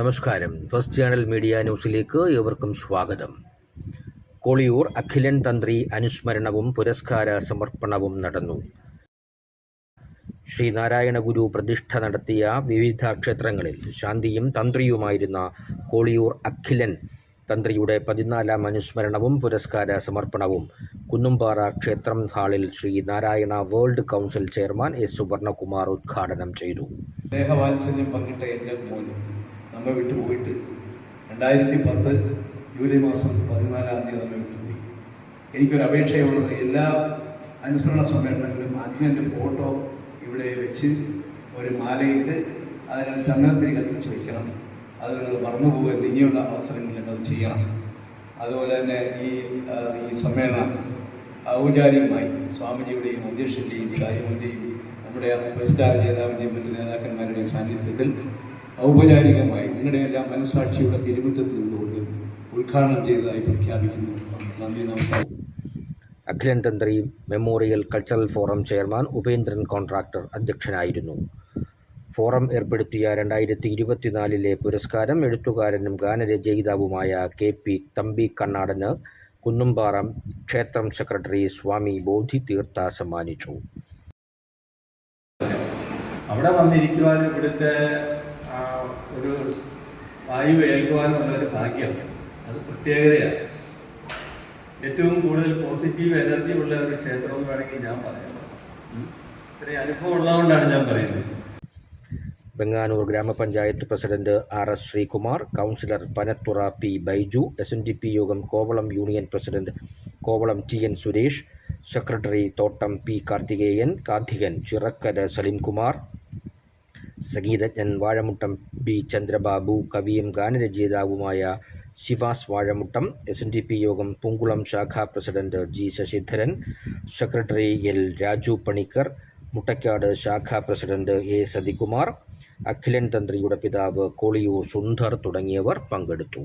നമസ്കാരം. First channel media ന്യൂസിലേക്ക് ഏവർക്കും സ്വാഗതം. കോളിയൂർ അഖിലൻ തന്ത്രി അനുസ്മരണവും പുരസ്കാര സമർപ്പണവും നടന്നു. ശ്രീനാരായണ ഗുരു പ്രതിഷ്ഠ നടത്തിയ വിവിധ ക്ഷേത്രങ്ങളിൽ ശാന്തിയും തന്ത്രിയുമായിരുന്ന കോളിയൂർ അഖിലൻ തന്ത്രിയുടെ പതിനാലാം അനുസ്മരണവും പുരസ്കാര സമർപ്പണവും കുന്നുംപാറ ക്ഷേത്രം ഹാളിൽ Sree Narayana world council chairman S Suvarnakumar ഉദ്ഘാടനം ചെയ്തു. പങ്കിട്ട എന്റെ നമ്മെ വിട്ടുപോയിട്ട് രണ്ടായിരത്തി പത്ത് ജൂലൈ മാസം പതിനാലാം തീയതി നമ്മെ വിട്ടുപോയി എനിക്കൊരു അപേക്ഷയുള്ളത് എല്ലാ അനുസ്മരണ സമ്മേളനങ്ങളിലും അഖിലന്റെ ഫോട്ടോ ഇവിടെ വെച്ച് ഒരു മാലയിട്ട് അതിനെ ചന്ദനത്തിന് കത്തിച്ച് വയ്ക്കണം അത് നിങ്ങൾ മറന്നു പോകരുത്. ഇനിയുള്ള അവസരങ്ങളിൽ അത് ചെയ്യണം. അതുപോലെ തന്നെ ഈ ഈ സമ്മേളനം ഔപചാരികമായി സ്വാമിജിയുടെയും അധ്യക്ഷന്റെയും ഷാഹിമോന്റെയും നമ്മുടെ പുരസ്കാര ജേതാവിന്റെയും മറ്റ് നേതാക്കന്മാരുടെയും സാന്നിധ്യത്തിൽ ഔപചാരികമായി നിങ്ങളുടെ എല്ലാം മനസ്സാക്ഷിയുടെ തിരുമുറ്റത്ത് നിന്നുകൊണ്ട് ഉദ്ഘാടനം ചെയ്തതായി പ്രഖ്യാപിക്കുന്നു. നന്ദി നമസ്കാരം. Akhilan Thantri memorial cultural forum chairman Upendran contractor അധ്യക്ഷനായിരുന്നു. ഫോറം ഏർപ്പെടുത്തിയ രണ്ടായിരത്തി ഇരുപത്തിനാലിലെ പുരസ്കാരം എഴുത്തുകാരനും ഗാനരചയിതാവുമായ കെ പി തമ്പി കണ്ണാടന് കുന്നുംപാറം ക്ഷേത്രം സെക്രട്ടറി സ്വാമി ബോധി തീർത്ഥ സമ്മാനിച്ചു. അവിടെ വന്നിരിക്കുവാൻ ഇവിടുത്തെ ഒരു വായു ഏൽക്കുവാനുള്ള ഒരു ഭാഗ്യം. അത് പ്രത്യേകതയാണ്. ഏറ്റവും കൂടുതൽ പോസിറ്റീവ് എനർജി ഉള്ള ഒരു ക്ഷേത്രം എന്ന് വേണമെങ്കിൽ ഞാൻ പറയാം. ഇത്രയും അനുഭവം ഉള്ളതുകൊണ്ടാണ് ഞാൻ പറയുന്നത്. ബംഗാനൂർ ഗ്രാമപഞ്ചായത്ത് president R S Sreekumar councillor Panathura P Baiju S N D P Yogam Kovalam union president Kovalam T N Suresh secretary Thottam P Karthikeyan Karthikan Chirakkara Salimkumar സംഗീതജ്ഞൻ വാഴമുട്ടം പി. ചന്ദ്രബാബു കവിയും ഗാനരചയിതാവുമായ Shivas Vazhamuttam S N D P Yogam Poonkulam ശാഖാ president G Sasidharan secretary L Raju Panicker Muttakkad ശാഖാ president A Sathikumar Akhilan തന്ത്രിയുടെ പിതാവ് കോളിയൂർ സുന്ദർ തുടങ്ങിയവർ പങ്കെടുത്തു.